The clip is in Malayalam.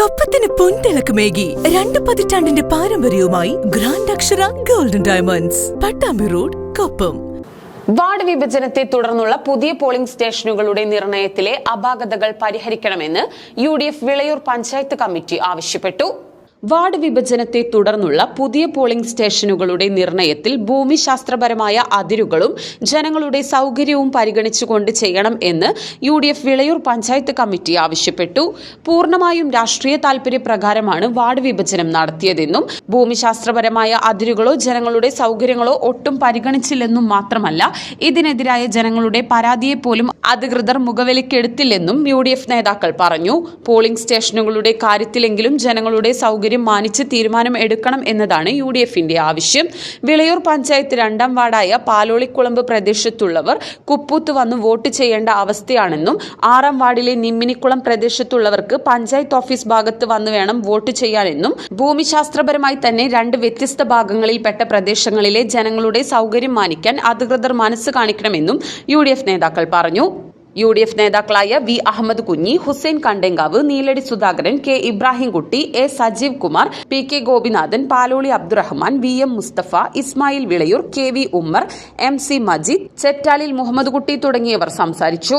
കൊപ്പത്തിന് പൊൻതിളക്കമേകി രണ്ട് പതിറ്റാണ്ടിന്റെ പാരമ്പര്യവുമായി grand Akshara golden diamonds Pattambi road Koppam. Ward വിഭജനത്തെ തുടർന്നുള്ള പുതിയ പോളിംഗ് സ്റ്റേഷനുകളുടെ നിർണയത്തിലെ അപാകതകൾ പരിഹരിക്കണമെന്ന് U D F Vilayur panchayat committee ആവശ്യപ്പെട്ടു. വാർഡ് വിഭജനത്തെ തുടർന്നുള്ള പുതിയ പോളിംഗ് സ്റ്റേഷനുകളുടെ നിർണയത്തിൽ ഭൂമിശാസ്ത്രപരമായ അതിരുകളും ജനങ്ങളുടെ സൗകര്യവും പരിഗണിച്ചുകൊണ്ട് ചെയ്യണം എന്ന് U D F Vilayur panchayat committee ആവശ്യപ്പെട്ടു. പൂർണമായും രാഷ്ട്രീയ താൽപര്യപ്രകാരമാണ് വാർഡ് വിഭജനം നടത്തിയതെന്നും ഭൂമിശാസ്ത്രപരമായ അതിരുകളോ ജനങ്ങളുടെ സൗകര്യങ്ങളോ ഒട്ടും പരിഗണിച്ചില്ലെന്നും മാത്രമല്ല ഇതിനെതിരായ ജനങ്ങളുടെ പരാതിയെ പോലും അധികൃതർ മുഖവിലക്കെടുത്തില്ലെന്നും യു ഡി എഫ് നേതാക്കൾ പറഞ്ഞു. പോളിംഗ് സ്റ്റേഷനുകളുടെ കാര്യത്തിലെങ്കിലും ജനങ്ങളുടെ സൗകര്യം മാനിച്ച് തീരുമാനം എടുക്കണം എന്നതാണ് യു ഡി എഫിന്റെ ആവശ്യം. വിളയൂർ പഞ്ചായത്ത് രണ്ടാം വാർഡായ പാലോളിക്കുളമ്പ് പ്രദേശത്തുള്ളവർ കുപ്പൂത്ത് വന്ന് വോട്ട് ചെയ്യേണ്ട അവസ്ഥയാണെന്നും ആറാം വാർഡിലെ നിമ്മിനിക്കുളം പ്രദേശത്തുള്ളവർക്ക് പഞ്ചായത്ത് ഓഫീസ് ഭാഗത്ത് വന്ന് വേണം വോട്ട് ചെയ്യാനെന്നും ഭൂമിശാസ്ത്രപരമായി തന്നെ രണ്ട് വ്യത്യസ്ത ഭാഗങ്ങളിൽപ്പെട്ട പ്രദേശങ്ങളിലെ ജനങ്ങളുടെ സൗകര്യം മാനിക്കാൻ അധികൃതർ മനസ്സ് കാണിക്കണമെന്നും യു നേതാക്കൾ പറഞ്ഞു. യു ഡി എഫ് നേതാക്കളായ V Ahammed Kunhi Hussain Kandengavu Neeladi Sudhakaran K Ibrahimkutty A Sajeev Kumar P K Gopinathan Paloli Abdurahman V M Musthafa Ismail Vilayur K V Ummer M C Majeed Chettalil Muhammed Kutty തുടങ്ങിയവർ സംസാരിച്ചു.